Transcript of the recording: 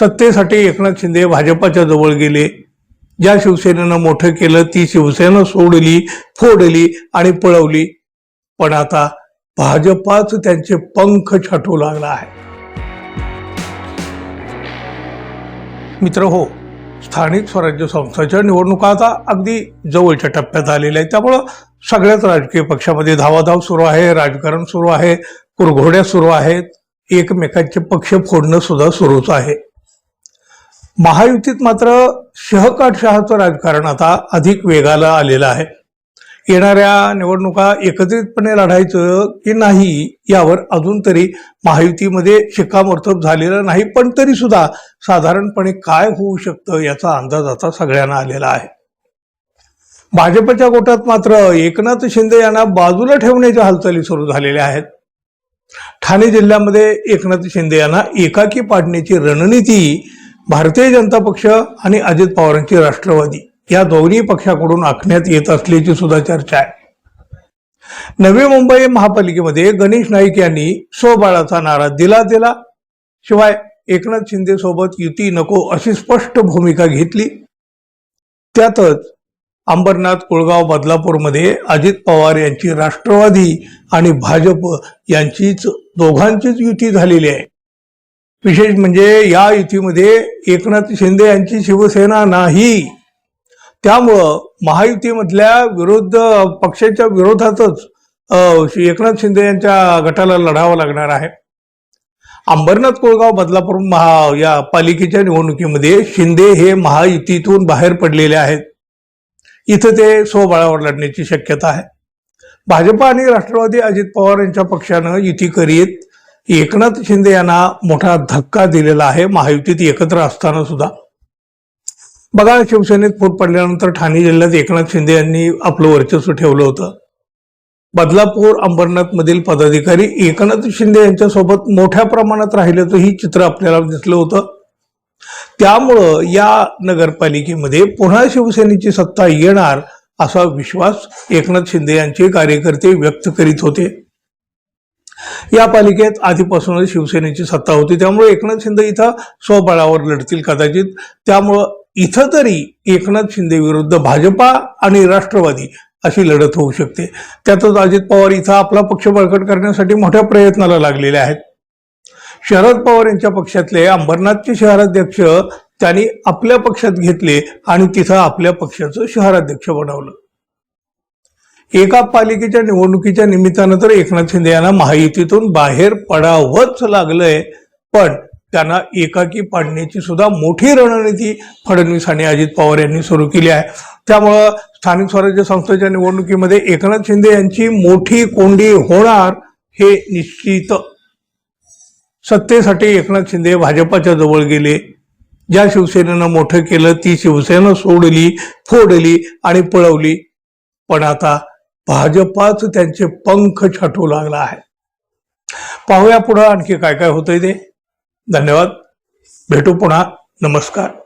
सत्तेसाठी एकनाथ शिंदे भाजपाच्या जवळ गेले. ज्या शिवसेनेनं मोठं केलं ती शिवसेना सोडली फोडली आणि पळवली. पण आता भाजपाच त्यांचे पंख छाटू लागला आहे. मित्र हो स्थानिक स्वराज्य संस्थांच्या निवडणुका आता अगदी जवळच्या टप्प्यात आलेल्या आहेत. त्यामुळं सगळ्याच राजकीय पक्षामध्ये धावाधाव सुरू आहे राजकारण सुरू आहे कुरघोड्या सुरू आहेत. एकमेकांचे पक्ष फोडणं सुद्धा सुरूच आहे. महायुतीत मात्र शहकाटशहाचं राजकारण आता अधिक वेगाला आलेलं आहे. येणाऱ्या निवडणुका एकत्रितपणे लढायचं की नाही यावर अजून तरी महायुतीमध्ये शिक्कामोर्तब झालेलं नाही पण तरी सुद्धा साधारणपणे काय होऊ शकतं याचा अंदाज आता सगळ्यांना आलेला आहे. भाजपच्या गोटात मात्र एकनाथ शिंदे यांना बाजूला ठेवण्याच्या हालचाली सुरू झालेल्या आहेत. ठाणे जिल्ह्यामध्ये एकनाथ शिंदे यांना एकाकी पाडण्याची रणनीती भारतीय जनता पक्ष आणि अजित पवारांची राष्ट्रवादी. या दोन्ही पक्षाकडून आखण्यात येत असल्याची सुद्धा चर्चा आहे. नवी मुंबई महापालिकेमध्ये गणेश नाईक यांनी स्वबाळाचा नारा दिला दिला. शिवाय एकनाथ शिंदे सोबत युती नको अशी स्पष्ट भूमिका घेतली. त्यातच अंबरनाथ कुळगाव बदलापूरमध्ये अजित पवार यांची राष्ट्रवादी आणि भाजप यांचीच दोघांचीच युती झालेली आहे. विशेष म्हणजे या युतीमध्ये एकनाथ शिंदे यांची शिवसेना नाही. त्यामुळं महायुतीमधल्या विरोध पक्षाच्या विरोधातच एकनाथ शिंदे यांच्या गटाला लढावं लागणार आहे. अंबरनाथ कोळगाव बदलापूर महा या पालिकेच्या निवडणुकीमध्ये शिंदे हे महायुतीतून बाहेर पडलेले आहेत. इथं ते स्वबळावर लढण्याची शक्यता आहे. भाजप आणि राष्ट्रवादी अजित पवार यांच्या पक्षानं युती करीत एकनाथ शिंदे यांना मोठा धक्का दिलेला आहे. महायुतीत एकत्र असताना सुद्धा. बघा शिवसेनेत फूट पडल्यानंतर ठाणे जिल्ह्यात एकनाथ शिंदे यांनी आपलं वर्चस्व ठेवलं होतं. बदलापूर अंबरनाथ मधील पदाधिकारी एकनाथ शिंदे यांच्यासोबत मोठ्या प्रमाणात राहिल्याचं ही चित्र आपल्याला दिसलं होतं. त्यामुळं या नगरपालिकेमध्ये पुन्हा शिवसेनेची सत्ता येणार असा विश्वास एकनाथ शिंदे यांचे कार्यकर्ते व्यक्त करीत होते. या पालिकेत आधीपासूनच शिवसेनेची सत्ता होती. त्यामुळे एकनाथ शिंदे इथं स्वबळावर लढतील कदाचित. त्यामुळं इथं तरी एकनाथ शिंदे विरुद्ध भाजपा आणि राष्ट्रवादी अशी लढत होऊ शकते. त्यातच अजित पवार इथं आपला पक्ष बळकट करण्यासाठी मोठ्या प्रयत्नाला लागलेले आहेत. शरद पवार यांच्या पक्षातले अंबरनाथचे शहराध्यक्ष त्यांनी आपल्या पक्षात घेतले आणि तिथं आपल्या पक्षाचं शहराध्यक्ष बनवलं. एका पालिकेच्या निवडणुकीच्या निमित्तानं तर एकनाथ शिंदे यांना महायुतीतून बाहेर पडावंच लागलंय. पण त्यांना एकाकी पाडण्याची सुद्धा मोठी रणनीती फडणवीस आणि अजित पवार यांनी सुरू केली आहे. त्यामुळं स्थानिक स्वराज्य संस्थेच्या निवडणुकीमध्ये एकनाथ शिंदे यांची मोठी कोंडी होणार हे निश्चित. सत्तेसाठी एकनाथ शिंदे भाजपाच्या जवळ गेले. ज्या शिवसेनेनं मोठं केलं ती शिवसेना सोडली फोडली आणि पळवली. पण आता भाजपाच त्यांचे पंख छाटू लागला आहे. पाहूया पुढं आणखी काय काय होतंय ते. धन्यवाद. भेटू पुन्हा. नमस्कार.